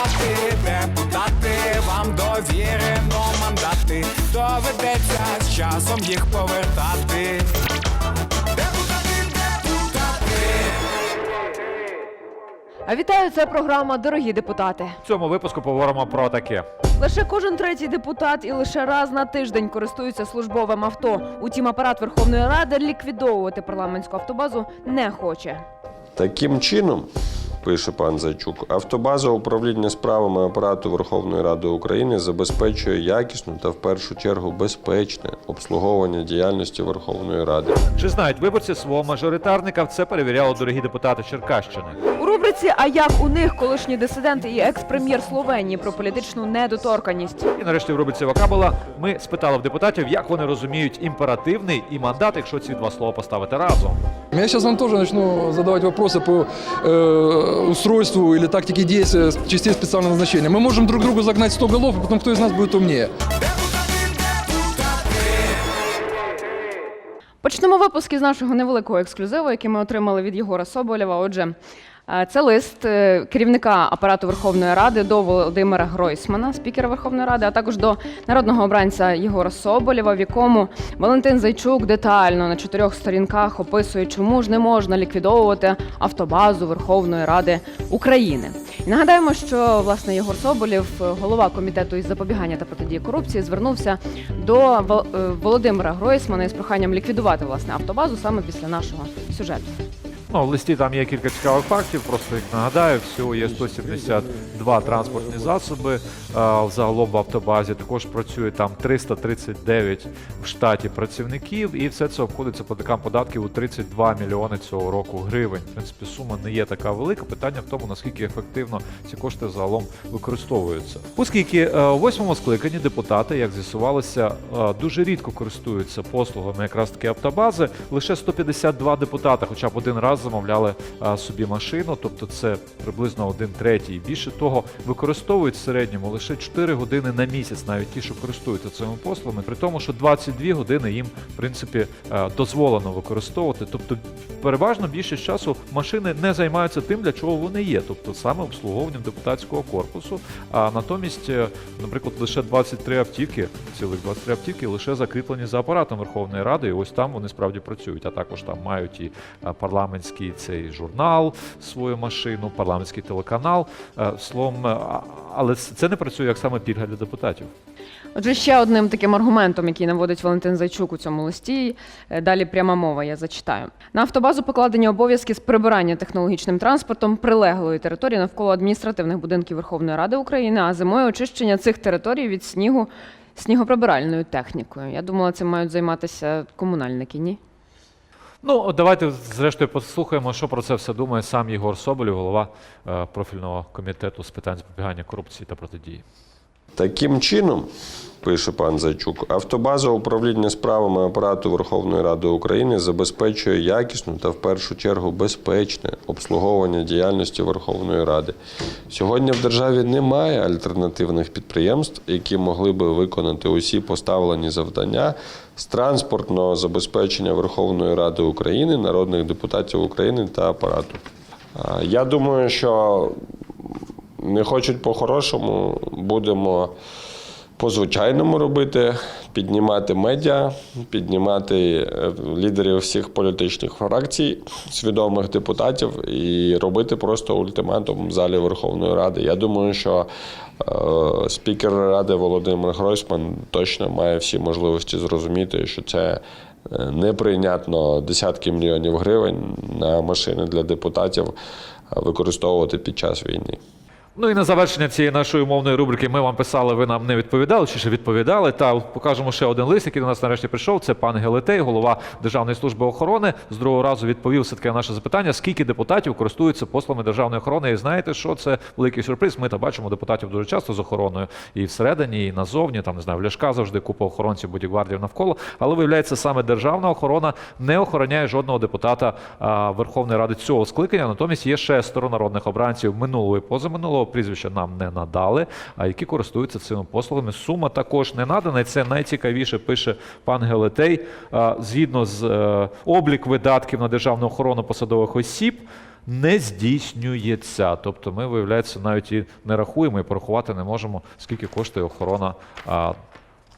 депутати, депутати, вам довірено мандати. Доведеться з часом їх повертати. Депутати, депутати. А Вітаю, це програма Дорогі депутати. В цьому випуску поговоримо про таке. Лише кожен третій депутат і лише раз на тиждень користується службовим авто. Утім, апарат Верховної Ради ліквідовувати парламентську автобазу не хоче. Таким чином, пише пан Зайчук, автобаза управління справами апарату Верховної Ради України забезпечує якісну та в першу чергу безпечне обслуговування діяльності Верховної Ради. Чи знають виборці свого мажоритарника? Це перевіряли дорогі депутати Черкащини У рубриці А як у них колишні дисиденти і екс-прем'єр Словенії про політичну недоторканість. І нарешті в рубриці Вокабула ми спитали в депутатів, як вони розуміють імперативний і мандат, якщо ці два слова поставити разом. Я сейчас вам тоже начну задавать вопросы по э, устройству или тактике действия частей специального назначения. Мы можем друг другу загнать 100 голов, и потом кто из нас будет умнее. Почнемо випуск із нашого невеликого ексклюзиву, який ми отримали від Єгора Соболєва. Отже, е, це лист е, керівника апарату Верховної Ради до Володимира Гройсмана, спікера Верховної Ради, а також до народного обранця Єгора Соболєва, в якому Валентин Зайчук детально на чотирьох сторінках описує, чому ж не можна ліквідовувати автобазу Верховної Ради України. І нагадаємо, що власне Єгор Соболєв, е, голова комітету із запобігання та протидії корупції, звернувся до е, Володимира Гройсмана із проханням ліквідувати власне автобазу саме після нашого сюжету. Ну, в листі там є кілька цікавих фактів. Просто їх нагадаю, всього є 172 транспортні засоби. а, Загалом в автобазі також працює там 339 в штаті працівників, і все це обходиться платникам податків у 32 мільйони цього року гривень. В принципі, сума не є така велика. Питання в тому, наскільки ефективно ці кошти загалом використовуються. Оскільки е, у восьмому скликанні депутати, як з'ясувалося, е, дуже рідко користуються послугами якраз таки автобази, лише 152 депутата, хоча б один раз замовляли собі машину, тобто це приблизно один третій. Більше того, використовують в середньому лише 4 години на місяць, навіть ті, що користуються цими послугами, при тому, що 22 години їм в принципі дозволено використовувати. Тобто, переважно більшість часу машини не займаються тим, для чого вони є, тобто саме обслуговуванням депутатського корпусу. А натомість, е, наприклад, лише 23 автівки, цілих 23 автівки, лише закріплені за апаратом Верховної Ради, і ось там вони справді працюють. А також там мають і е, парламентський цей журнал, свою машину, парламентський телеканал. Е, Словом, е, але це не працює як саме пільга для депутатів. Отже, ще одним таким аргументом, який наводить Валентин Зайчук у цьому листі, е, далі пряма мова, я зачитаю. На автобазу покладені обов'язки з прибирання технологічним транспортом прилеглої території навколо адміністративних будинків Верховної Ради України, а зимою очищення цих територій від снігу снігоприбиральною технікою. Я думала, цим мають займатися комунальники, ні? Ну, давайте зрештою послухаємо, що про це все думає сам Єгор Соболєв, голова е, профільного комітету з питань запобігання корупції та протидії. Таким чином, пише пан Зайчук, автобаза управління справами апарату Верховної Ради України забезпечує якісну та в першу чергу безпечне обслуговування діяльності Верховної Ради. Сьогодні в державі немає альтернативних підприємств, які могли би виконати усі поставлені завдання з транспортного забезпечення Верховної Ради України, народних депутатів України та апарату. Я думаю, що не хочуть по-хорошому, будемо по-звичайному робити, піднімати медіа, піднімати е, лідерів всіх політичних фракцій, свідомих депутатів і робити просто ультиматум в залі Верховної Ради. Я думаю, що е, спікер Ради Володимир Гройсман точно має всі можливості зрозуміти, що це е, неприйнятно десятки мільйонів гривень на машини для депутатів використовувати під час війни. Ну і на завершення цієї нашої умовної рубрики ми вам писали, ви нам не відповідали, чи ще відповідали. Та покажемо ще один лист, який до нас нарешті прийшов. Це пан Гелетей, голова Державної служби охорони. З другого разу відповів все таки на наше запитання, скільки депутатів користуються послами державної охорони. І знаєте, що це великий сюрприз. Ми та бачимо депутатів дуже часто з охороною і всередині, і назовні. Там не знаю, в Ляшка завжди купа охоронців, бодігвардів навколо. Але виявляється, саме державна охорона не охороняє жодного депутата Верховної Ради цього скликання. Натомість є шестеро народних обранців минулого і позаминулого. Прізвища нам не надали, а які користуються цими послугами. Сума також не надана. І це найцікавіше пише пан Гелетей. Згідно з е, облік видатків на державну охорону посадових осіб. не здійснюється. Тобто ми, виявляється, навіть і не рахуємо і порахувати не можемо, скільки коштує охорона,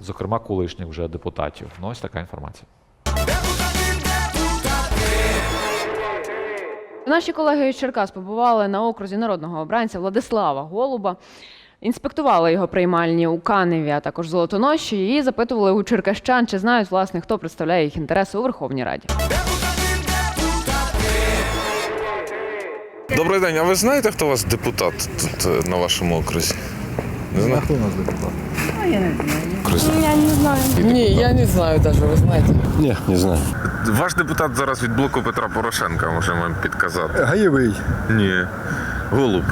зокрема, колишніх вже депутатів. Ну, ось така інформація. Наші колеги із Черкас побували на окрузі народного обранця Владислава Голуба. Інспектували його приймальні у Каневі, а також Золотоноші, і запитували у черкащан, чи знають власне, хто представляє їх інтереси у Верховній Раді. Добрий день, а ви знаєте, хто у вас депутат тут е, на вашому окрузі? Не знаю. Хто у нас депутат? Ні, я не знаю даже, ви знаєте. Ні, не знаю. Ваш депутат зараз від блоку Петра Порошенка, може вам підказати. Гаєвий, Ні. Голуб.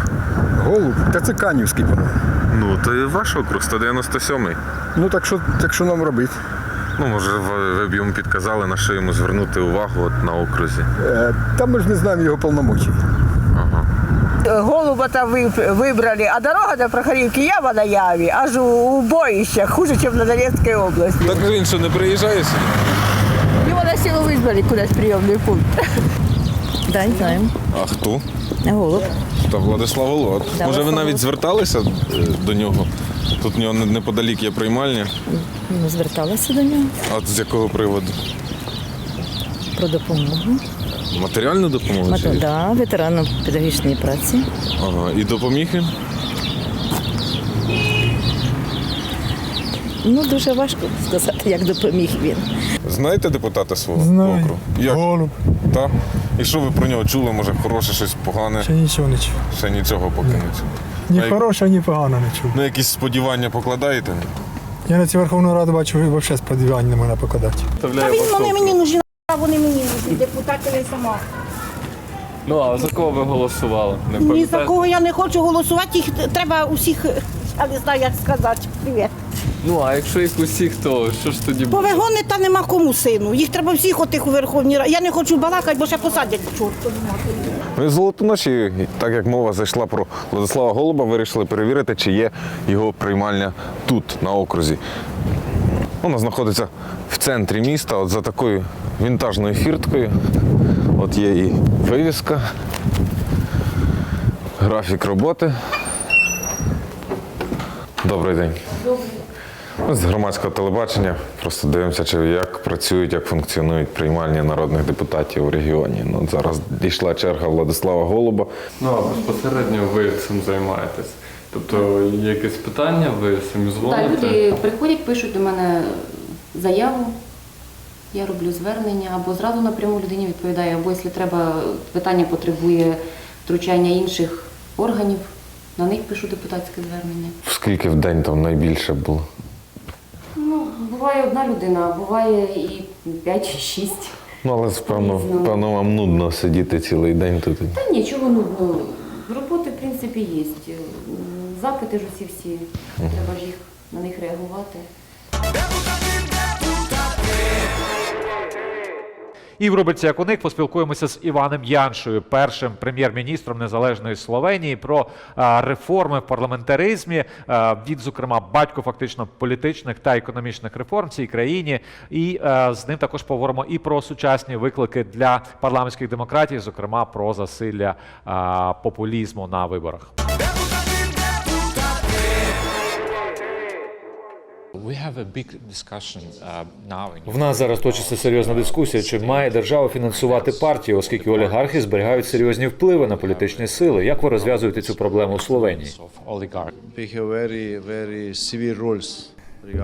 голуб, та це Канівський. Ну, то і ваш округ 197-й. Ну так що, так що нам робити? Ну, може, ви, б йому підказали, на що йому звернути увагу от на окрузі. Е, та ми ж не знаємо його повномочій. Голуба-то вы, выбрали, а дорога до Прохорівки яма на ямі, аж у, у боїщах, хуже, ніж на Донецькій області. Так він що, не приїжджає сюди? Його на силу визвали кудись прийомний пункт. Да, не знаємо. А хто? Голуб. Та Владислав Голод. Да, може, ви навіть зверталися е, до нього? Тут в нього неподалік є приймальня. Ми зверталися до нього А з якого приводу? про допомогу. Матеріальну допомогу? Мато, да, ветеранам педагогічної праці. Ага. І допоміг він? Ну, дуже важко сказати, як допоміг він. Знаєте депутата свого Знаю. округу? Як? Голуб. Так? І що ви про нього чули? Може, хороше, щось погане? Ще нічого не чув. Ще нічого поки не чули. Ні А як- ні поганого не чув. Ну, якісь сподівання покладаєте? Я на цю Верховну Раду бачу, взагалі сподівань не можна покладати. Вони мені нужні, вони мені нужні, депутати не сама. Ну, а за кого ви голосували? Не Ні за пам'ятаєте? кого я не хочу голосувати, їх треба усіх, я не знаю, як сказати. Привіт. Ну, а якщо їх усіх, то що ж тоді буде? Повигони та нема кому сину. Їх треба всіх отих у Верховній Раді. Я не хочу балакати, бо ще посадять чорту. Ми з Золотоночі, так як мова зайшла про Владислава Голуба, вирішили перевірити, чи є його приймальня тут, на окрузі. Вона знаходиться в центрі міста, от за такою вінтажною фірткою. От є і вивіска, графік роботи. Добрий день. Ми з громадського телебачення просто дивимося, чи як працюють, як функціонують приймальні народних депутатів у регіоні. Ну, зараз дійшла черга Владислава Голуба. Ну, а безпосередньо ви цим займаєтесь. Тобто є якесь питання, ви самі Так, люди приходять, пишуть до мене заяву, я роблю звернення, або зразу напряму людині відповідаю, або якщо треба, питання потребує втручання інших органів, на них пишу депутатське звернення. Скільки в день там найбільше було? Ну, буває одна людина, а буває і 5 чи 6. Ну, але певно, певно, вам нудно сидіти цілий день тут. Та нічого нудного. Роботи, в принципі, є. Запити ж усі всі. Треба ж їх на них реагувати. І в рубриці «Як у них» поспілкуємося з Іваном Яншою, першим прем'єр-міністром незалежної Словенії, про а, реформи в парламентаризмі. А, Він, зокрема, батько фактично політичних та економічних реформ в цій країні. І а, з ним також поговоримо і про сучасні виклики для парламентських демократій, зокрема про засилля популізму на виборах. В нас зараз точиться серйозна дискусія, чи має держава фінансувати партії, оскільки олігархи зберігають серйозні впливи на політичні сили. Як ви розв'язуєте цю проблему у Словенії?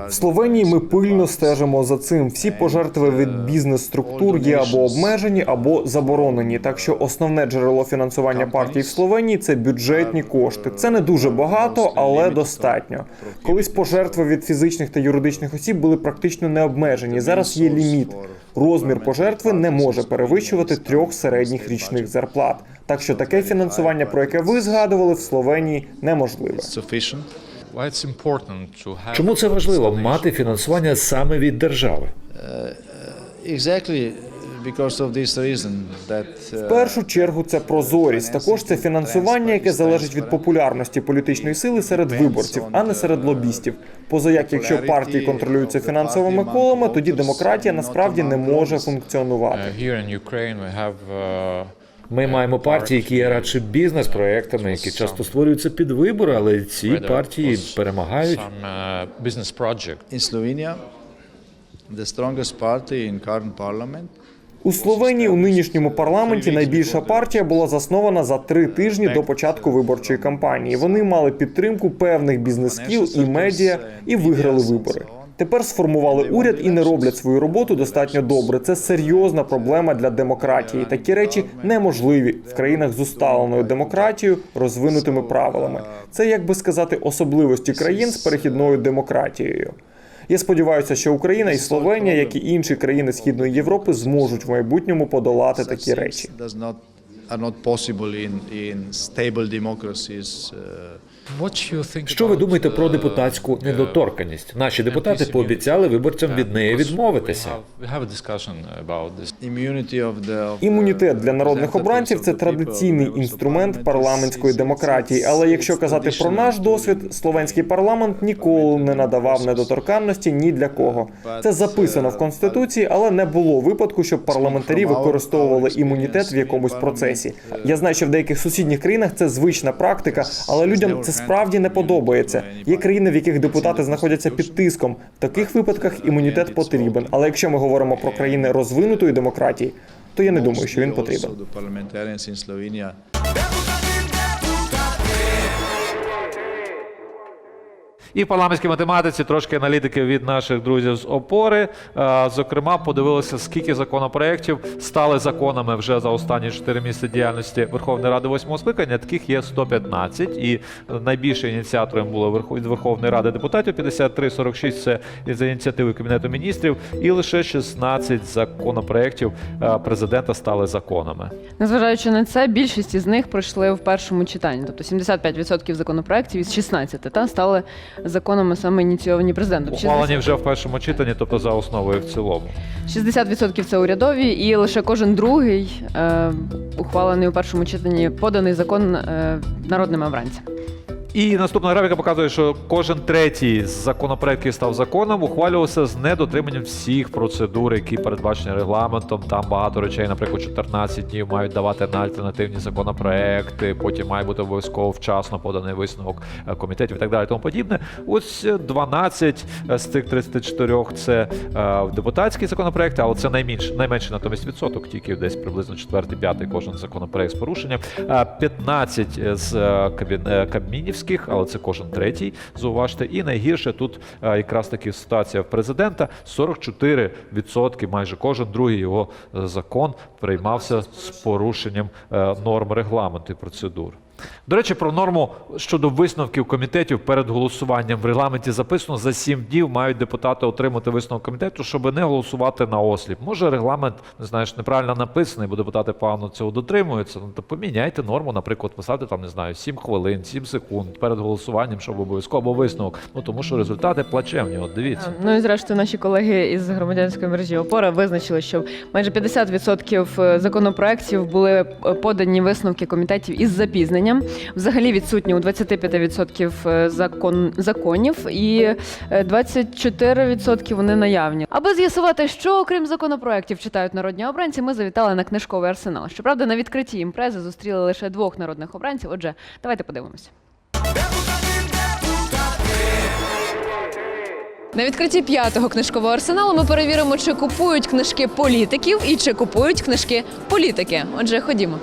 В Словенії ми пильно стежимо за цим. Всі пожертви від бізнес-структур є або обмежені, або заборонені. Так що основне джерело фінансування партій в Словенії це бюджетні кошти. Це не дуже багато, але достатньо. Колись пожертви від фізичних та юридичних осіб були практично не обмежені. Зараз є ліміт. Розмір пожертви не може перевищувати трьох середніх річних зарплат. Так що таке фінансування, про яке ви згадували, в Словенії неможливе. Чому це важливо мати фінансування саме від держави? В першу чергу це прозорість. Також це фінансування, яке залежить від популярності політичної сили серед виборців, а не серед лобістів. Поза як, якщо партії контролюються фінансовими колами, тоді демократія насправді не може функціонувати. Ми маємо партії, які є радше бізнес-проектами, які часто створюються під вибори, але ці партії перемагають. In У Словенії у нинішньому парламенті найбільша партія була заснована за три тижні до початку виборчої кампанії. Вони мали підтримку певних бізнес-кіл і медіа і виграли вибори. Тепер сформували уряд і не роблять свою роботу достатньо добре. Це серйозна проблема для демократії. Такі речі неможливі в країнах з усталеною демократією, розвинутими правилами. Це як би сказати особливості країн з перехідною демократією. Я сподіваюся, що Україна і Словенія, як і інші країни Східної Європи, зможуть в майбутньому подолати такі речі. Uh, Що ви думаєте про депутатську недоторканність? Наші депутати пообіцяли виборцям від неї відмовитися. Імунітет для народних обранців це традиційний інструмент парламентської демократії. Але якщо казати про наш досвід, словенський парламент ніколи не надавав недоторканності ні для кого. Це записано в конституції, але не було випадку, щоб парламентарі використовували імунітет в якомусь процесі. Я знаю, що в деяких сусідніх країнах це звична практика, але людям це справді не подобається. Є країни, в яких депутати знаходяться під тиском. В таких випадках імунітет потрібен. Але якщо ми говоримо про країни розвинутої демократії, то я не думаю, що він потрібен. І в парламентській математиці трошки аналітики від наших друзів з опори. Е, Зокрема, подивилися, скільки законопроєктів стали законами вже за останні 4 місяці діяльності Верховної Ради восьмого скликання. Таких є 115. І найбільше ініціатором було від Верховної Ради депутатів 53-46 – це за ініціативи Кабінету міністрів, і лише 16 законопроєктів е, президента стали законами. Незважаючи на це, більшість із них пройшли в першому читанні. Тобто 75% законопроєктів із 16 та стали законами саме ініційовані президентом. Ухвалені вже в першому читанні, тобто за основою і в цілому. 60% це урядові, і лише кожен другий е, ухвалений у першому читанні поданий закон е, народними обранцями. І наступна графіка показує, що кожен третій з законопроєктів став законом, ухвалювався з недотриманням всіх процедур, які передбачені регламентом. Там багато речей, наприклад, 14 днів мають давати на альтернативні законопроекти. Потім має бути обов'язково вчасно поданий висновок е, комітетів і так далі. Тому подібне. Ось е, 12 з цих 34 це е, депутатські законопроекти, але це найменше, найменше натомість відсоток, тільки десь приблизно четвертий, п'ятий кожен законопроект з порушенням. Е, 15 з е, е, але це кожен третій. Зауважте. І найгірше тут е, якраз таки ситуація в президента. 44% майже кожен другий його е, закон приймався з порушенням е, норм регламенту і процедур. До речі, про норму щодо висновків комітетів перед голосуванням в регламенті записано за 7 днів мають депутати отримати висновок комітету, щоб не голосувати на осліп. Може, регламент не знаєш неправильно написаний, бо депутати погано цього дотримуються. Ну то поміняйте норму, наприклад, писати там не знаю 7 хвилин, 7 секунд перед голосуванням, щоб обов'язково висновок. Ну тому що результати плачевні. От дивіться. Ну і зрештою, наші колеги із громадянської мережі опора визначили, що майже 50% законопроєктів були е, подані висновки комітетів із запізненням. Взагалі відсутні у 25% закон законів, і е, 24% вони наявні. Аби з'ясувати, що окрім законопроєктів читають народні обранці, ми завітали на книжковий арсенал. Щоправда, на відкритті імпрези зустріли лише двох народних обранців. Отже, давайте подивимося. На відкритті п'ятого книжкового арсеналу ми перевіримо, чи купують книжки політиків і чи купують книжки політики. Отже, ходімо.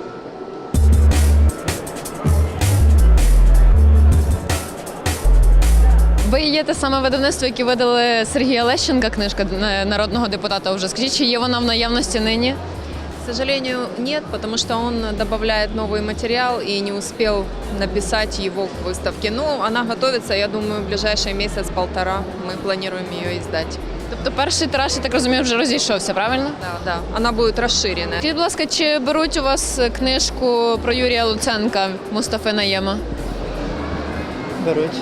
Ви є те саме видавництво, яке видали Сергія Лещенка, книжка е, народного депутата. Вже скажіть, чи є вона в наявності нині? К сожалению, нет, потому что он добавляет новый материал и не успел написать его к выставке. Но она готовится, я думаю, в ближайший месяц-полтора мы планируем ее издать. Тобто перший тираж, я так розумію, вже розійшовся, правильно? Да, да, она будет расширена. Скажіть, будь ласка, чи беруть у вас книжку про Юрія Луценка Мустафи Наєма? Беруть.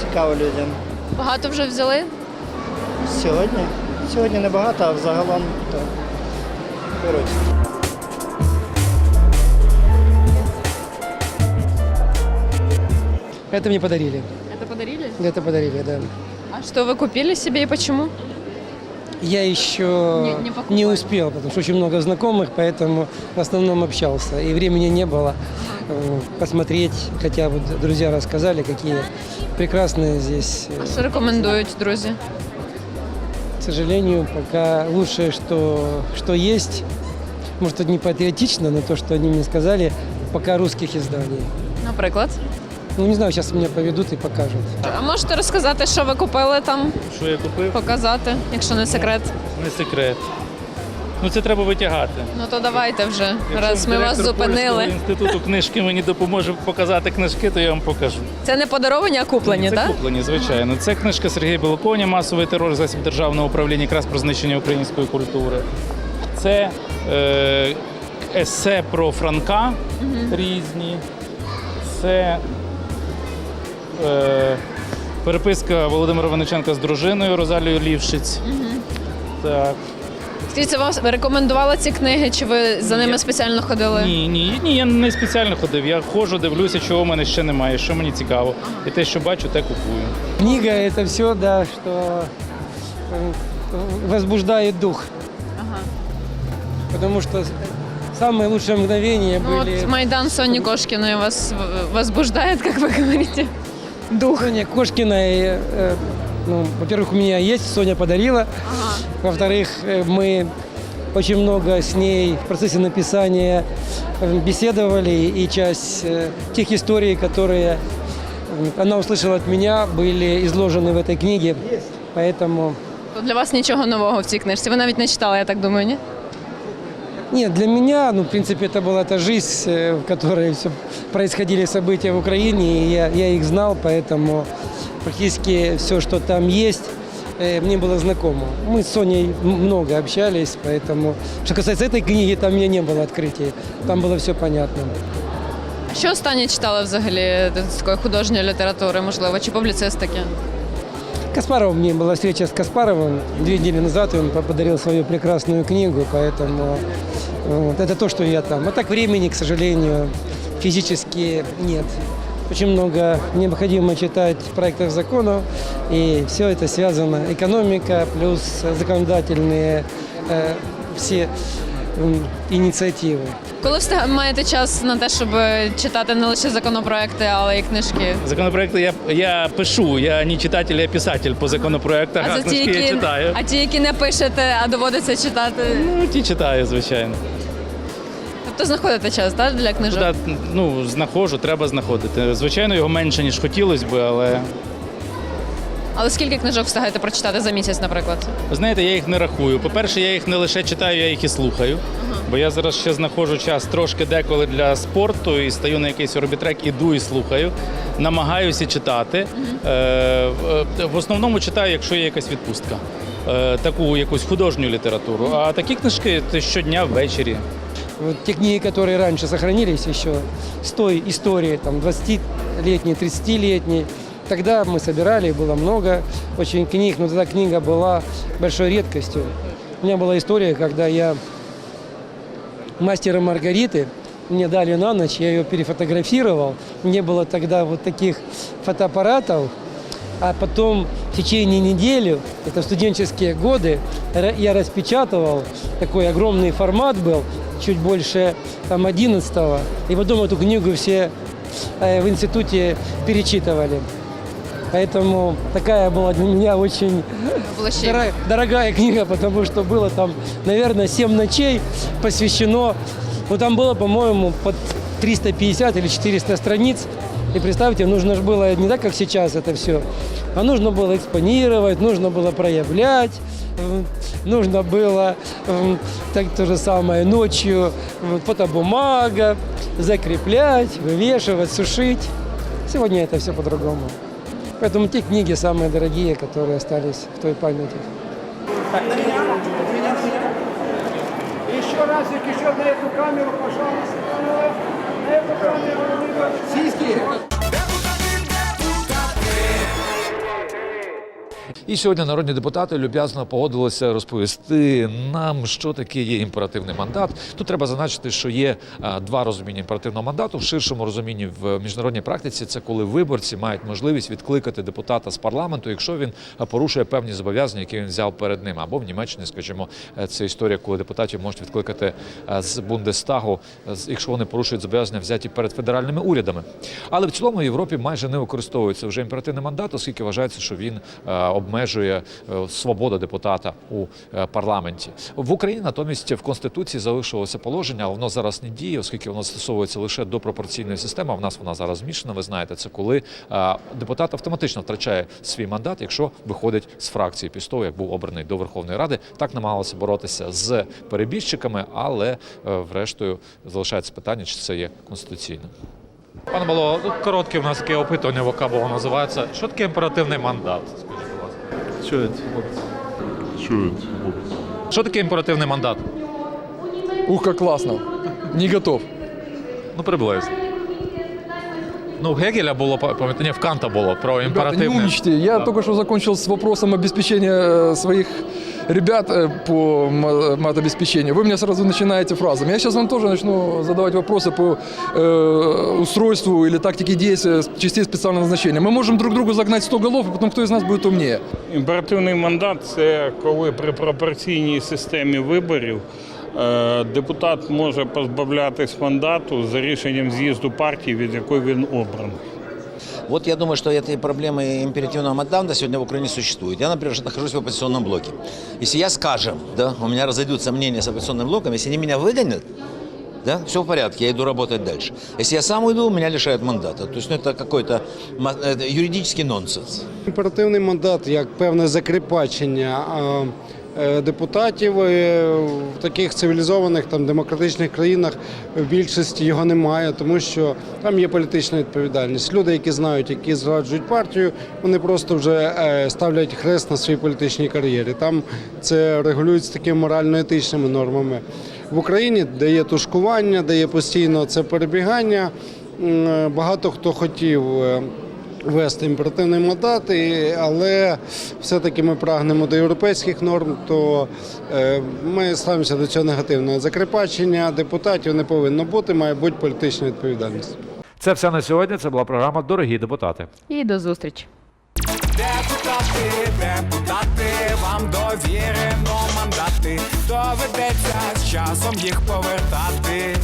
Цікаво людям. Багато вже взяли? Сьогодні? Сьогодні небагато, а взагалом то беруть. Это мне подарили. Это подарили? Это подарили, да. А что вы купили себе и почему? Я еще Не- не не, покупали. успел, потому что очень много знакомых, поэтому в основном общался. И времени не было э, посмотреть, хотя вот друзья рассказали, какие прекрасные здесь. э, Що рекомендують друзі? К сожалению, пока лучшее, что, что есть, может, это не патриотично, но то, что они мне сказали, пока русских изданий. Наприклад. Ну, не знаю, сейчас меня поведут и покажут. А можете розказати, що ви купили там? Що я купив? Показати, якщо не секрет. Не секрет. Ну це треба витягати. Ну то давайте вже, Якщо раз ми вас директор зупинили. Польського інституту книжки мені допоможе показати книжки, то я вам покажу. Це не подаровані, а куплені, це так? куплені, звичайно. Це книжка Сергія Білоконя «Масовий терор засіб державного управління якраз про знищення української культури. Це е, есе про Франка різні. Це е, переписка Володимира Винниченка з дружиною Розалією Лівшиць. Так. Скажіть, це вам рекомендували ці книги, чи ви за ними спеціально ходили? Ні, ні, ні, я не спеціально ходив. Я ходжу, дивлюся, чого в мене ще немає, що мені цікаво. І те, що бачу, те купую. Книга – это все, да, что э, возбуждает дух. Потому что самые лучшие мгновения Ну, были... от Майдан Соні Кошкіної вас в- возбуждає, як ви говорите? Дух. Соня Кошкиной, э, ну, во-первых, у меня есть, Соня подарила. Во-вторых, э, мы очень много с ней в процессе написания э, беседовали, и часть э, тех историй, которые э, она услышала от меня, были изложены в этой книге. Поэтому То для вас нічого нового в цій книжці. Ви навіть не читали, я так думаю, ні? Нет, для меня, ну, в принципе, это была та жизнь, э, в которой все происходили события в Украине, и я, я их знал, поэтому практически все, что там есть, э, мне было знакомо. Мы с Соней м- много общались, поэтому... Что касается этой книги, там у меня не было открытий, там было все понятно. Що останнє читали взагалі з такої художньої літератури, можливо, чи публіцистики? Каспаров, мне была встреча с Каспаровым две недели назад, и он по- подарил свою прекрасную книгу, поэтому э, вот, это то, что я там. А так времени, к сожалению, физически нет. Очень много необходимо читать проектов законов, и все это связано. Экономика плюс законодательные э, все м, инициативы. Коли встиг... маєте час на те, щоб читати не лише законопроекти, але й книжки? Законопроекти я, я пишу, я не читатель, я писатель по законопроектах, а, за ті, книжки я які... читаю. а ті, які не пишете, а доводиться читати. Ну, ті читаю, звичайно. Тобто знаходите час так, для книжок? Да, ну, знаходжу, треба знаходити. Звичайно, його менше, ніж хотілося б, але Але скільки книжок встигаєте прочитати за місяць, наприклад? ви знаєте, я їх не рахую. По-перше, я їх не лише читаю, я їх і слухаю. Бо я зараз ще знаходжу час трошки деколи для спорту і стаю на якийсь орбітрек, іду і слухаю. Намагаюся читати. Е, е, в основному читаю, якщо є якась відпустка. Е, таку якусь художню літературу. А такі книжки це щодня ввечері. Вот те книги, которые раньше сохранились еще с той истории, там, 20-летней, 30-летней, тогда мы собирали, было много очень книг, но тогда книга была большой редкостью. У меня была история, когда я мастера Маргариты, мне дали на ночь, я ее перефотографировал. Не было тогда вот таких фотоаппаратов. А потом в течение недели, это студенческие годы, я распечатывал, такой огромный формат был, чуть больше там 11 И потом эту книгу все э, в институте перечитывали. Поэтому такая была для меня очень дорогая, дорогая книга, потому что было там, наверное, 7 ночей посвящено. Ну, там было, по-моему, под 350 или 400 страниц. И представьте, нужно же было не так, как сейчас это все, а нужно было экспонировать, нужно было проявлять, э, нужно было э, так то же самое ночью э, фотобумага, закреплять, вывешивать, сушить. Сегодня это все по-другому. Поэтому те книги самые дорогие, которые остались в той памяти. Еще разик, еще на эту камеру, пожалуйста. На эту камеру. Сиськи. І сьогодні народні депутати люб'язно погодилися розповісти нам, що таке є імперативний мандат. Тут треба зазначити, що є два розуміння імперативного мандату. В ширшому розумінні в міжнародній практиці це коли виборці мають можливість відкликати депутата з парламенту, якщо він порушує певні зобов'язання, які він взяв перед ним. Або в Німеччині, скажімо, е, це історія, коли депутатів можуть відкликати е, з Бундестагу, е, якщо вони порушують зобов'язання взяті перед федеральними урядами. Але в цілому в Європі майже не використовується вже імперативний мандат, оскільки вважається, що він обмежує е, свободу депутата у е, парламенті. В Україні натомість в конституції залишилося положення, але воно зараз не діє, оскільки воно стосовується лише до пропорційної системи. В нас вона зараз змішана. Ви знаєте, це коли е, депутат автоматично втрачає свій мандат, якщо виходить з фракції після того, як був обраний до Верховної Ради. Так намагалися боротися з перебіжчиками, але врештою залишається питання, чи це є конституційно. Пане Мало, коротке в нас таке опитування в ОК називається. Що таке імперативний мандат? Ласка. Чують. Що таке імперативний мандат? Ух, как классно. Не готов. Ну, приблизно. Ну, у Гегеля було, пам'ятаєте, ні, в Канта було про Ребята, не імперативний. умничайте. Я только что закончил с вопросом обеспечения э, своих ребят э, по м- матобеспечению. Вы мне сразу начинаете фразами. Я сейчас вам тоже начну задавать вопросы по э, устройству или тактике действия с- частей специального назначения. Мы можем друг другу загнать 100 голов, и потом кто из нас будет умнее. Імперативний мандат це коли при пропорційній системі виборів е, депутат може позбавлятись мандату за рішенням з'їзду партії, від якої він обраний. Вот я думаю, что этой проблемы императивного мандата сегодня в Украине существует. Я, например, нахожусь в оппозиционном блоке. Если я, скажем, да, у меня разойдутся мнения с оппозиционным блоком, если они меня выгонят, да, все в порядке, я иду работать дальше. Если я сам уйду, меня лишают мандата. То есть ну, это какой-то ма- это юридический нонсенс. Імперативний мандат як певне закріпачення е, е, депутатів е, в таких цивілізованих там демократичних країнах в більшості його немає, тому що там є політична відповідальність. Люди, які знають, які зраджують партію, вони просто вже е, ставлять хрест на своїй політичній кар'єрі. Там це регулюється такими морально-етичними нормами. В Україні, де є тушкування, де є постійно це перебігання, е, багато хто хотів. Ввести імперативний мандат, але все-таки ми прагнемо до європейських норм, то е, ми ставимося до цього негативно. Закріпачення депутатів не повинно бути, має бути політична відповідальність. Це все на сьогодні. Це була програма Дорогі депутати. І до зустрічі. Депутати, депутати, вам довірено мандати. Доведеться з часом їх повертати.